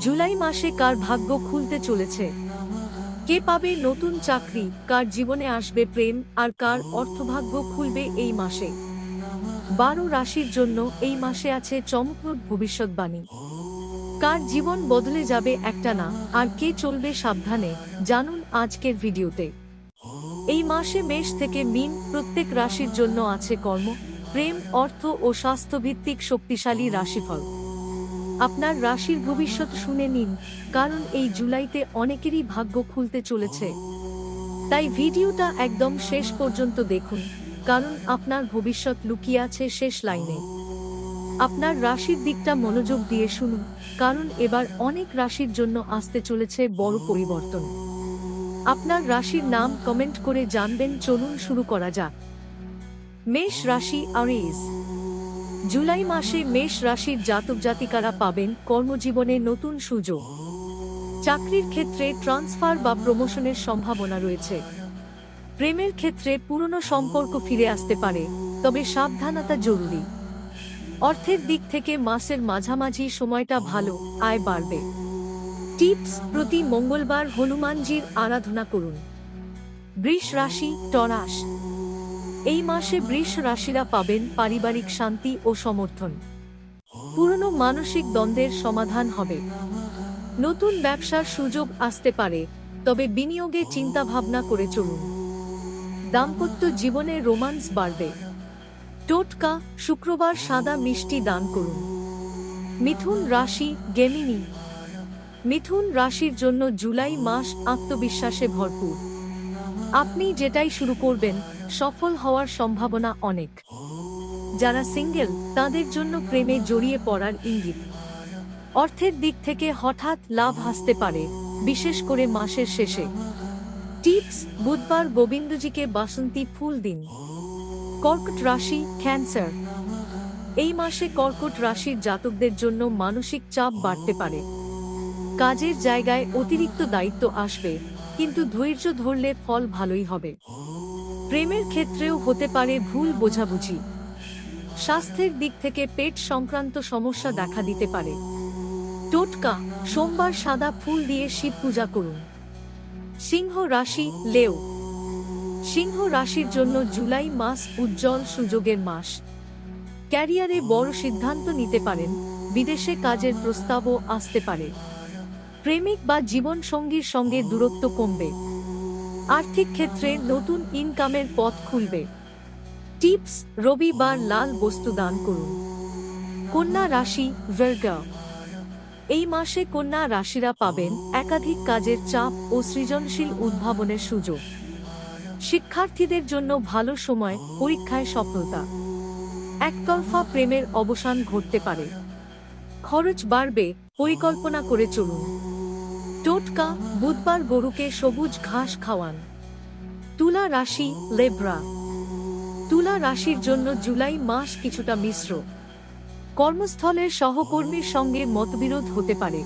জুলাই মাসে কার ভাগ্য খুলতে চলেছে? কে পাবে নতুন চাকরি? কার জীবনে আসবে প্রেম? আর কার অর্থভাগ্য খুলবে এই মাসে? বারো রাশির জন্য এই মাসে আছে চমকপ্রদ ভবিষ্যৎবাণী। কার জীবন বদলে যাবে একটা না? আর কে চলবে সাবধানে? জানুন আজকের ভিডিওতে। এই মাসে মেষ থেকে মিন প্রত্যেক রাশির জন্য আছে কর্ম, প্রেম, অর্থ ও স্বাস্থ্যভিত্তিক শক্তিশালী রাশিফল। আপনার রাশির ভবিষ্যৎ শুনে নিন, কারণ এই জুলাইতে অনেকেরই ভাগ্য খুলতে চলেছে। তাই ভিডিওটা একদম শেষ পর্যন্ত দেখুন, কারণ আপনার ভবিষ্যৎ লুকিয়ে আছে শেষ লাইনে। আপনার রাশির দিকটা মনোযোগ দিয়ে শুনুন, কারণ এবার অনেক রাশির জন্য আসতে চলেছে বড় পরিবর্তন। আপনার রাশির নাম কমেন্ট করে জানবেন, চলুন শুরু করা যাক। মেষ রাশি আরিজ জুলাই মাসে মেষ রাশির জাতক জাতিকারা পাবেন কর্মজীবনে নতুন সুযোগ। চাকরির ক্ষেত্রে ট্রান্সফার বা প্রমোশনের সম্ভাবনা রয়েছে। প্রেমের ক্ষেত্রে পুরনো সম্পর্ক ফিরে আসতে পারে, তবে সাবধানতা জরুরি। অর্থের দিক থেকে মাসের মাঝামাঝি সময়টা ভালো, আয় বাড়বে। টিপস, প্রতি মঙ্গলবার হনুমানজির আরাধনা করুন। বৃষ রাশি, টরাস। এই মাসে বৃষ রাশিরা পাবেন পারিবারিক শান্তি ও সমর্থন। পুরনো মানসিক দ্বন্দ্বের সমাধান হবে। নতুন ব্যবসার সুযোগ আসতে পারে, তবে বিনিয়োগে চিন্তা ভাবনা করে চলুন। দাম্পত্য জীবনে রোমান্স বাড়বে। টোটকা, শুক্রবার সাদা মিষ্টি দান করুন। মিথুন রাশি গেমিনি। মিথুন রাশির জন্য জুলাই মাস আত্মবিশ্বাসে ভরপুর। আপনি যেটাই শুরু করবেন, সফল হওয়ার সম্ভাবনা অনেক। যারা সিঙ্গেল, তাদের জন্য প্রেমে জড়িয়ে পড়ার ইঙ্গিত। অর্থের দিক থেকে হঠাৎ লাভ আসতে পারে, বিশেষ করে মাসের শেষে। টিপস, বুধবার গোবিন্দজিকে বাসন্তী ফুল দিন। কর্কট রাশি, ক্যান্সার। এই মাসে কর্কট রাশির জাতকদের জন্য মানসিক চাপ বাড়তে পারে। কাজের জায়গায় অতিরিক্ত দায়িত্ব আসবে। কিন্তু ধৈর্য ধরলে ফল ভালোই হবে। প্রেমের ক্ষেত্রেও হতে পারে ভুল বোঝাবুঝি। স্বাস্থ্যের দিক থেকে পেট সংক্রান্ত সমস্যা দেখা দিতে পারে। টোটকা, সোমবার সাদা ফুল দিয়ে শিব পূজা করুন। সিংহ রাশি, লেও। সিংহ রাশির জন্য জুলাই মাস উজ্জ্বল সুযোগের মাস। ক্যারিয়ারে বড় সিদ্ধান্ত নিতে পারেন, বিদেশে কাজের প্রস্তাবও আসতে পারে। প্রেমিক বা জীবনসঙ্গীর সঙ্গে দূরত্ব কমবে। আর্থিক ক্ষেত্রে নতুন ইনকামের পথ খুলবে। টিপস রবিবার লাল বস্তু দান করুন। কন্যা রাশি এই মাসে কন্যা রাশিরা পাবেন একাধিক কাজের চাপ ও সৃজনশীল উদ্ভাবনের সুযোগ। শিক্ষার্থীদের জন্য ভালো সময়, পরীক্ষায় সফলতা। একতরফা প্রেমের অবসান ঘটতে পারে। খরচ বাড়বে, পরিকল্পনা করে চলুন। টোটকা, বুধবার গরুকে সবুজ ঘাস খাওয়ান। তুলা রাশি, লেব্রা। তুলা রাশির জন্য জুলাই মাস কিছুটা মিশ্র। কর্মস্থলের সহকর্মীর সঙ্গে মতবিরোধ হতে পারে।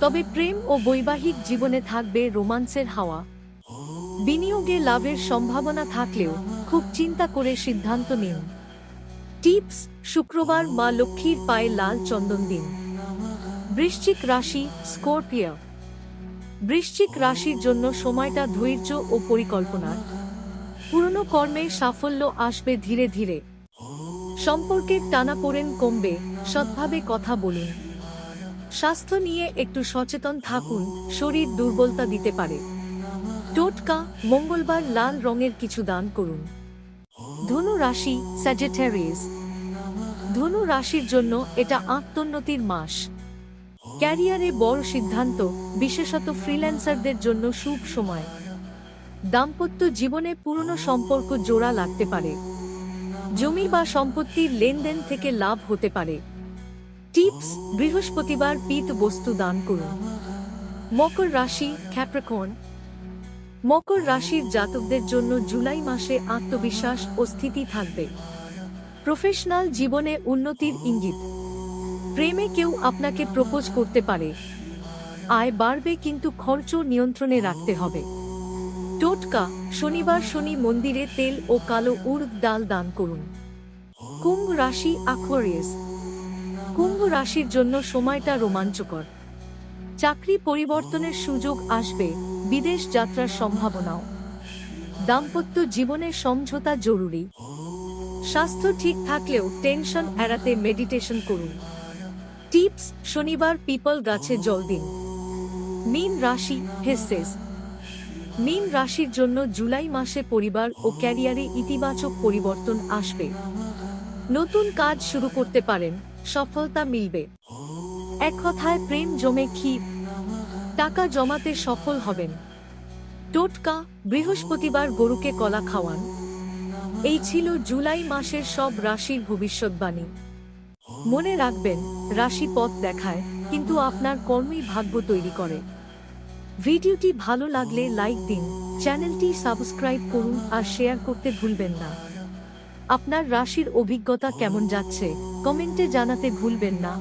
তবে প্রেম ও বৈবাহিক জীবনে থাকবে রোমান্সের হাওয়া। বিনিয়োগে লাভের সম্ভাবনা থাকলেও খুব চিন্তা করে সিদ্ধান্ত নিন। টিপস, শুক্রবার মা লক্ষ্মীর পায়ে লাল চন্দন দিন। বৃশ্চিক রাশি, স্করপিও। বৃশ্চিক রাশির জন্য সময়টা ধৈর্য ও পরিকল্পনার পুরনো কর্মে সাফল্য আসবে ধীরে ধীরে। সম্পর্কের টানাপোড়েন কমবে, সৎভাবে কথা বলুন। স্বাস্থ্য নিয়ে একটু সচেতন থাকুন, শরীর দুর্বলতা দিতে পারে। টোটকা, মঙ্গলবার লাল রঙের কিছু দান করুন। ধনু রাশি স্যাজেটারিয়াস ধনু রাশির জন্য এটা আত্মোন্নতির মাস। ক্যারিয়ারে বড় সিদ্ধান্ত, বিশেষত ফ্রিল্যান্সারদের জন্য শুভ সময়। দাম্পত্য জীবনে পুরনো সম্পর্ক জোড়া লাগতে পারে। জমি বা সম্পত্তির লেনদেন থেকে লাভ হতে পারে। টিপস, বৃহস্পতিবার পিত বস্তু দান করুন। মকর রাশি ক্যাপ্রিকর্ন মকর রাশির জাতকদের জন্য জুলাই মাসে আত্মবিশ্বাস ও স্থিতি থাকবে। প্রফেশনাল জীবনে উন্নতির ইঙ্গিত। প্রেমে কেউ আপনাকে প্রপোজ করতে পারে। আয় বাড়বে কিন্তু খরচ নিয়ন্ত্রণে রাখতে হবে। টোটকা, শনিবার শনি মন্দিরে তেল ও কালো উড়দ ডাল দান করুন। কুম্ভ রাশি আকুয়ারিয়াস কুম্ভ রাশির জন্য সময়টা রোমাঞ্চকর। চাকরি পরিবর্তনের সুযোগ আসবে। বিদেশ যাত্রার সম্ভাবনাও। দাম্পত্য জীবনে সমঝোতা জরুরি। স্বাস্থ্য ঠিক থাকলেও টেনশন এড়াতে মেডিটেশন করুন। টিপস, শনিবার পিপল গাছে জল দিন। মীন রাশি, হেসেস। মীন রাশির জন্য জুলাই মাসে পরিবার ও ক্যারিয়ারে ইতিবাচক পরিবর্তন আসবে। নতুন কাজ শুরু করতে পারেন, সফলতা মিলবে। এক কথায় প্রেম জমে ক্ষীর। টাকা জমাতে সফল হবেন। টোটকা বৃহস্পতিবার গরুকে কলা খাওয়ান। এই ছিল জুলাই মাসের সব রাশির ভবিষ্যৎবাণী। মনে রাখবেন রাশি পথ দেখায়, কিন্তু আপনার কর্মই ভাগ্য তৈরি করে। ভিডিওটি ভালো লাগলে লাইক দিন, চ্যানেলটি সাবস্ক্রাইব করুন আর শেয়ার করতে ভুলবেন না। আপনার রাশির অভিজ্ঞতা কেমন যাচ্ছে, কমেন্টে জানাতে ভুলবেন না।